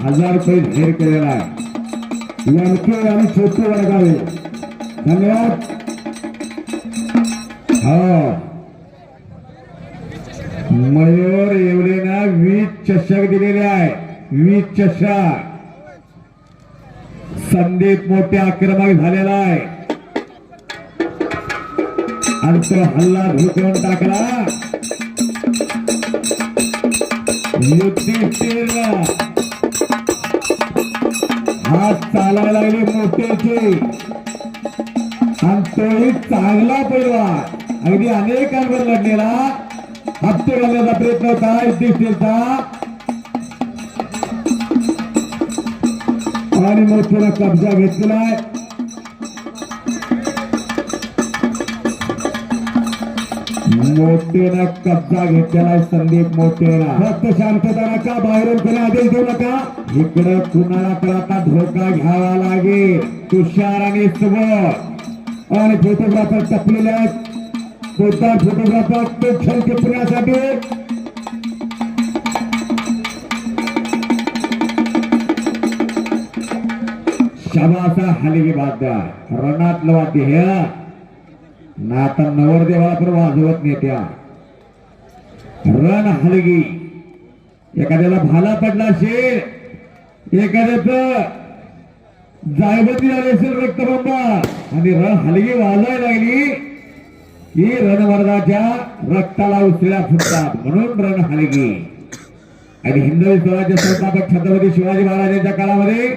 हजार रुपये जाहीर केलेला आहे. लडके आणि छोटे वर्गावे. धन्यवाद. हो. मयूर येवलेना वीस चषक दिलेले आहे. वीस चषक. संदीप मोठे आक्रमक झालेला आहे. आणि तो हल्ला धुकवून टाकला. युधिष्ठिर हात चालायला लागले मोठ्याचे आणि तोही चांगला पैलवा अगदी अनेकांवर लढलेला हप्ते घालण्याचा प्रयत्न होता युधिष्ठिरचा आणि मोठ्याला कब्जा घेतलेला आहे. मोठेनं कब्जा घेतलेला आहे संदीप मोठेला फक्त शांतता नका बाहेरून कोणी आदेश देऊ नका. इकडे कुणाला तर आता धोका घ्यावा लागेल. तुषार आणि सुबोध. आणि फोटोग्राफर टपलेले आहेत. कोणता फोटोग्राफर तो क्षण टिपण्यासाठी. शबाचा हलगी वाद्य रणातलं वाद्य हे. ना आता नवरदेवाला पण वाजवत नेत्या रण हलगी. एखाद्याला भाला पडला असेल एखाद्याच जायबंदी झाली असेल रक्तबंबा आणि रण हलगी वाजायला लागली की रणवर्गाच्या रक्ताला उचल्या फुटतात. म्हणून रण हलगी. आणि हिंदवी स्वराज्य संस्थापक छत्रपती शिवाजी महाराजांच्या काळामध्ये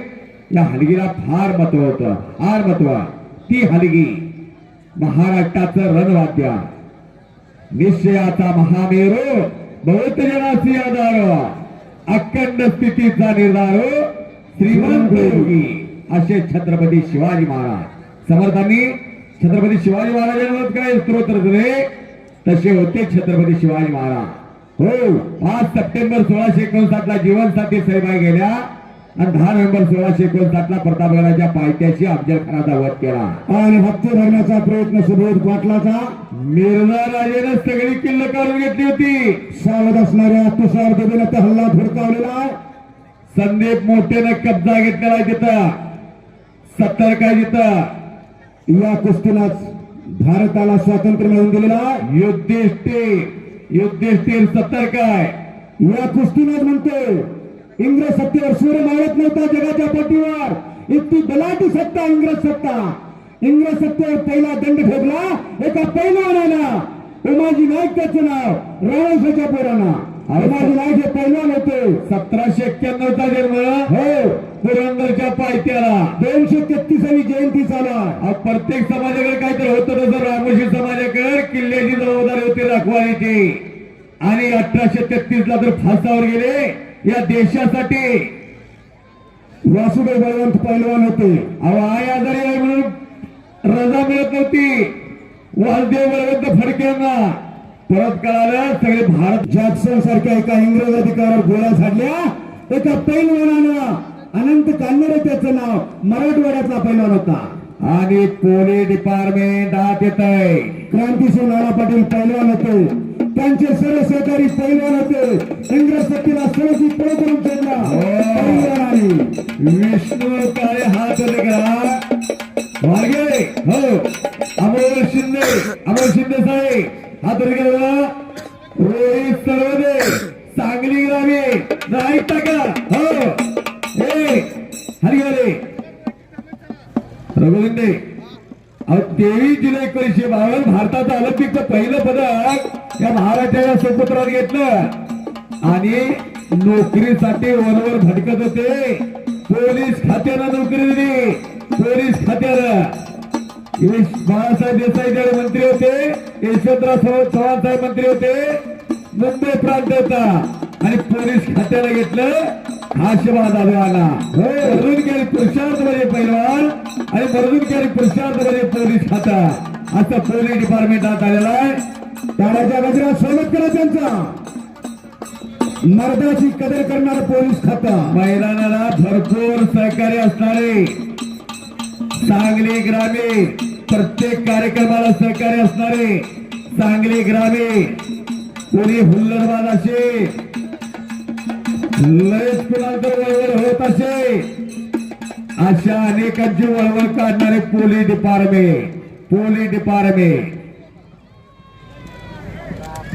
या हलगीला फार महत्त्व होतं. फार महत्त्व. ती हलगी. महाराष्ट्राचं रणवाद्य निश्चयाचा महामेरू बहुत जनासी आधार. अखंड स्थितीचा निर्धार श्रीमंत योगी असे छत्रपती शिवाजी महाराज. समर्थांनी छत्रपती शिवाजी महाराजांवर काय स्तोत्र दिले तसे होते छत्रपती शिवाजी महाराज. हो पाच सप्टेंबर सोळाशे एकोणसाठ ला जीवनसाथी सैबाई गेल्या आणि दहा नोव्हेंबर सोळाशे एकोणसाठ ला प्रतापगडाच्या पायथ्याशी अफजल खानाचा वध केला. आणि हप्ते भरण्याचा प्रयत्न सुबोध पाटलाचा मिर्झा राजेनं सगळी किल्ल काढून घेतली होती. सावध असणाऱ्या तुषार देवीने ते हल्ला धुडकावलेला आहे. संदीप मोठेनं कब्जा घेतलेला आहे तिथं. सत्तर काय तिथं या कुस्तीलाच भारताला स्वातंत्र्य मिळवून दिलेला आहे. युद्धिष्ठिर युद्धिष्ठिर सत्तर काय. या कुस्तीलाच म्हणतो इंग्रज सत्तेवर सूर्य मावळत नव्हता जगाच्या पाठीवर. इतकी बलाटी सत्ता इंग्रज सत्ता. इंग्रज सत्तेवर पहिला दंड ठोकला एका पैलवानाला उमाजी नाईक त्याचं नाव रावणसाच्या पोरांना. उमाजी नाईक हे पैलवान होते. सतराशे एक्क्याण्णवचा जन्म. हो. पुरंदरच्या पायथ्याला. दोनशे तेहतीसावी जयंती चालू प्रत्येक समाजाकडे काहीतरी होतं तसं रामोशी समाजाकडे किल्ल्याची जबाबदारी होती दाखवायची. आणि अठराशे तेहतीस ला तर फासावर गेले. या देशासाठी वासुदेव बळवंत पैलवान होते. अहो आई आजारी आहे म्हणून रजा मिळत नव्हती. वासुदेव बळवंत फडक्यांना परत कळालं सगळे भारत जॅक्सन सारख्या एका इंग्रज अधिकारावर गोळ्या झाडल्या. एका पैलवानानं अनंत कान्नरे त्याचं नाव मराठवाड्यातला पैलवान होता. आणि पोलीस डिपार्टमेंट आत येत आहे क्रांतीसिंह नाना पाटील पैलवान होते. त्यांचे सर्व सहकारी पैलवान होते. इंग्रज सत्तेला सळची पळ करून सोडला विष्णू जुलै भारताचं ऑलिम्पिकचं पहिलं पदक या महाराष्ट्राच्या सुपुत्रात घेतलं. आणि नोकरीसाठी वरवर भटकत होते. पोलीस खात्यानं नोकरी दिली. पोलीस खात्यानं. बाळासाहेब देसाई त्यावेळी मंत्री होते यशवंतराव चव्हाण चव्हाण साहेब मंत्री होते मुंबई प्रांत होता. आणि पोलीस खात्याला घेतलं आशीर्वाद हाशिबा हो मरून गेली पुरुषार्थ म्हणजे पैलवान आणि मरून गेली पुरुषार्थ म्हणजे पोलीस खाता. असं पोलीस डिपार्टमेंटात आलेला आहे. टाळ्याच्या गजरा स्वागत करा त्यांचा. मर्दाची कदर करणार पोलीस खाता. मैदानाला भरपूर सहकार्य असणारे सांगली ग्रामीण प्रत्येक कार्यक्रमाला सहकार्य असणारे सांगली ग्रामीण कोणी हुल्लडबाज असे लयच कुणाला वळवळ होत असे अशा अनेकांची वळवळ काढणारे पोलीस डिपार्टमेंट. पोलीस डिपार्टमेंट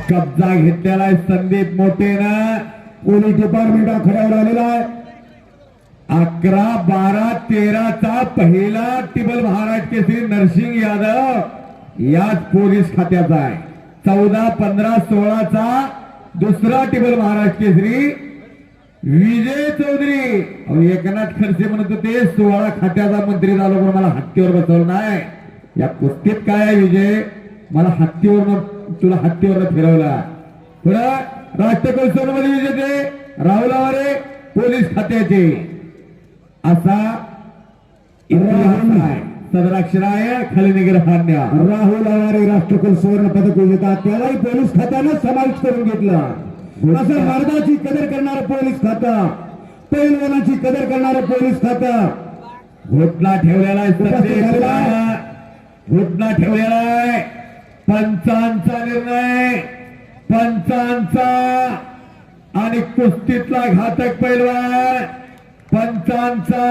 कब्जा घेतलेला आहे संदीप मोठेनं. पोलीस डिपार्टमेंट आखड्यावर आलेला आहे. अकरा बारा तेराचा पहिला टिबल महाराज केसरी नरसिंग यादव याच पोलीस खात्याचा आहे. चौदा पंधरा सोळाचा दुसरा टिबल महाराज केसरी विजय चौधरी. एकनाथ खडसे म्हणत होते सोळा खात्याचा मंत्री झालो पण मला हत्तीवर बसवलं नाही. या कुस्तीत काय आहे विजय? मला हत्तीवर तुला हत्तीवर फिरवला. पुढं राष्ट्रकुल सोनमध्ये विजेते राहुल आवारे पोलीस खात्याचे. असा इतिहास आहे. सदराक्षराय खाली निग्रहान्य राहुल आवारे राष्ट्रकुल सुवर्ण पदक विजेता. त्यालाही पोलीस खात्यानं समाविष्ट करून घेतलं. असं मर्दाची कदर करणारं पोलीस खातं. पैलवानाची कदर करणारं पोलीस खातं. घोटला ठेवलेला घुटना ठेवलेला आहे. पंचांचा निर्णय पंचांचा आणि कुस्तीतला घातक पैलवान पंचांचा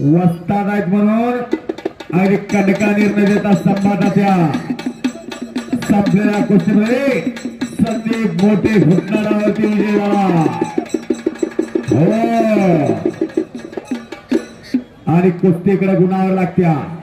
वस्ताद आहेत म्हणून आणि कडका निर्णय देतात संवादाच्या. संपलेल्या कुस्तीमध्ये संदीप मोठे घुटणारावरती विजय झाला हो. आणि कुस्तीकडे गुणावर लागत्या.